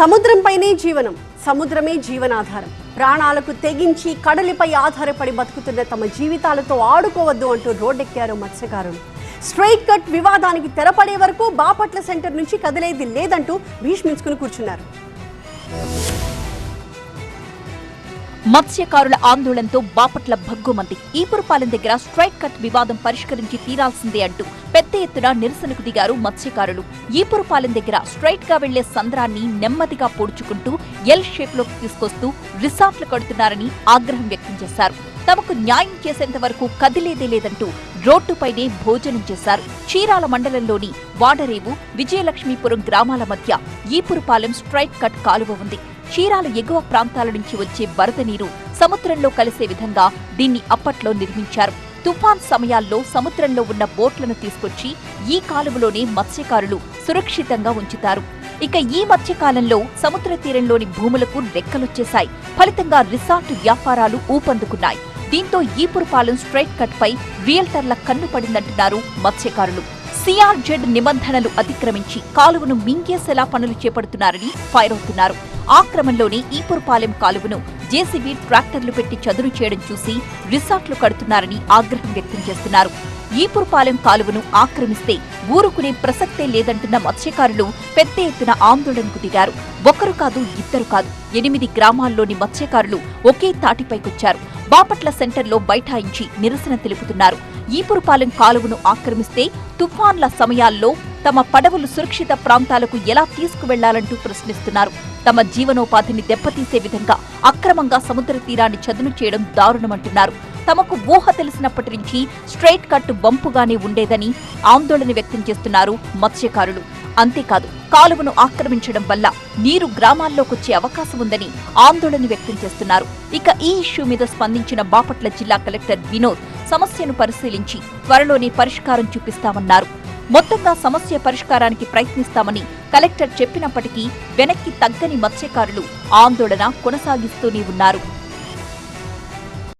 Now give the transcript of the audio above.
సముద్రంపైనే జీవనం సముద్రమే జీవనాధారం. ప్రాణాలకు తెగించి కడలిపై ఆధారపడి బతుకుతున్న తమ జీవితాలతో ఆడుకోవద్దు అంటూ రోడ్డెక్కారు మత్స్యకారులు. స్ట్రైట్ కట్ వివాదానికి తెరపడే వరకు బాపట్ల సెంటర్ నుంచి కదిలేది లేదంటూ భీష్మించుకుని కూర్చున్నారు. మత్స్యకారుల ఆందోళనతో బాపట్ల భగ్గుమంది ఈపురపాలెం దగ్గర స్ట్రైట్ కట్ వివాదం పరిష్కరించి తీరాల్సిందే అంటూ పెద్ద ఎత్తున నిరసనకు దిగారు మత్స్యకారులు. ఈపురపాలెం దగ్గర స్ట్రైట్గా వెళ్ళే సంద్రాన్ని నెమ్మదిగా పొడుచుకుంటూ ఎల్ షేప్లోకి తీసుకొస్తూ రిసార్ట్లు కడుతున్నారని ఆగ్రహం వ్యక్తం చేశారు. తమకు న్యాయం చేసేంత వరకు కదిలేదే లేదంటూ రోడ్డుపైనే భోజనం చేశారు. చీరాల మండలంలోని వాడరేవు విజయలక్ష్మీపురం గ్రామాల మధ్య ఈపురపాలెం స్ట్రైట్ కట్ కాలువ ఉంది. చీరాల ఎగువ ప్రాంతాల నుంచి వచ్చే వరద నీరు సముద్రంలో కలిసే విధంగా దీన్ని అప్పట్లో నిర్మించారు. తుఫాన్ సమయాల్లో సముద్రంలో ఉన్న బోట్లను తీసుకొచ్చి ఈ కాలువలోనే మత్స్యకారులు సురక్షితంగా ఉంచుతారు. ఇక ఈ మధ్యకాలంలో సముద్ర తీరంలోని భూములకు రెక్కలొచ్చేశాయి. ఫలితంగా రిసార్ట్ వ్యాపారాలు ఊపందుకున్నాయి. దీంతో ఈపురపాలెం స్ట్రైట్ కట్ పై రియల్టర్ల కన్ను పడిందంటున్నారు మత్స్యకారులు. సిఆర్జెడ్ నిబంధనలు అతిక్రమించి కాలువను మింగేసేలా పనులు చేపడుతున్నారని ఫైర్ అవుతున్నారు. ఆ క్రమంలోనే ఈపురపాలెం కాలువను జేసీబీ ట్రాక్టర్లు పెట్టి చదును చేయడం చూసి రిసార్ట్లు కడుతున్నారని ఆగ్రహం వ్యక్తం చేస్తున్నారు. ఈపురపాలెం కాలువను ఆక్రమిస్తే ఊరుకునే ప్రసక్తే లేదంటున్న మత్స్యకారులు పెద్ద ఎత్తున ఆందోళనకు దిగారు. ఒకరు కాదు ఇద్దరు కాదు ఎనిమిది గ్రామాల్లోని మత్స్యకారులు ఒకే తాటిపైకొచ్చారు. బాపట్ల సెంటర్లో బైఠాయించి నిరసన తెలుపుతున్నారు. ఈపురపాలెం కాలువను ఆక్రమిస్తే తుఫాన్ల సమయాల్లో తమ పడవలు సురక్షిత ప్రాంతాలకు ఎలా తీసుకువెళ్ళాలంటూ ప్రశ్నిస్తున్నారు. తమ జీవనోపాధిని దెబ్బతీసే విధంగా అక్రమంగా సముద్ర తీరాన్ని చదును చేయడం దారుణమంటున్నారు. తమకు ఊహ తెలిసినప్పటి నుంచి స్ట్రైట్ కట్ వంపుగానే ఉండేదని ఆందోళన వ్యక్తం చేస్తున్నారు మత్స్యకారులు. అంతేకాదు కాలువను ఆక్రమించడం వల్ల నీరు గ్రామాల్లోకొచ్చే అవకాశం ఉందని ఆందోళన వ్యక్తం చేస్తున్నారు. ఇక ఈ ఇష్యూ మీద స్పందించిన బాపట్ల జిల్లా కలెక్టర్ వినోద్ సమస్యను పరిశీలించి త్వరలోనే పరిష్కారం చూపిస్తామన్నారు. మొత్తంగా సమస్య పరిష్కారానికి ప్రయత్నిస్తామని కలెక్టర్ చెప్పినప్పటికీ వెనక్కి తగ్గని మత్స్యకారులు ఆందోళన కొనసాగిస్తూనే ఉన్నారు.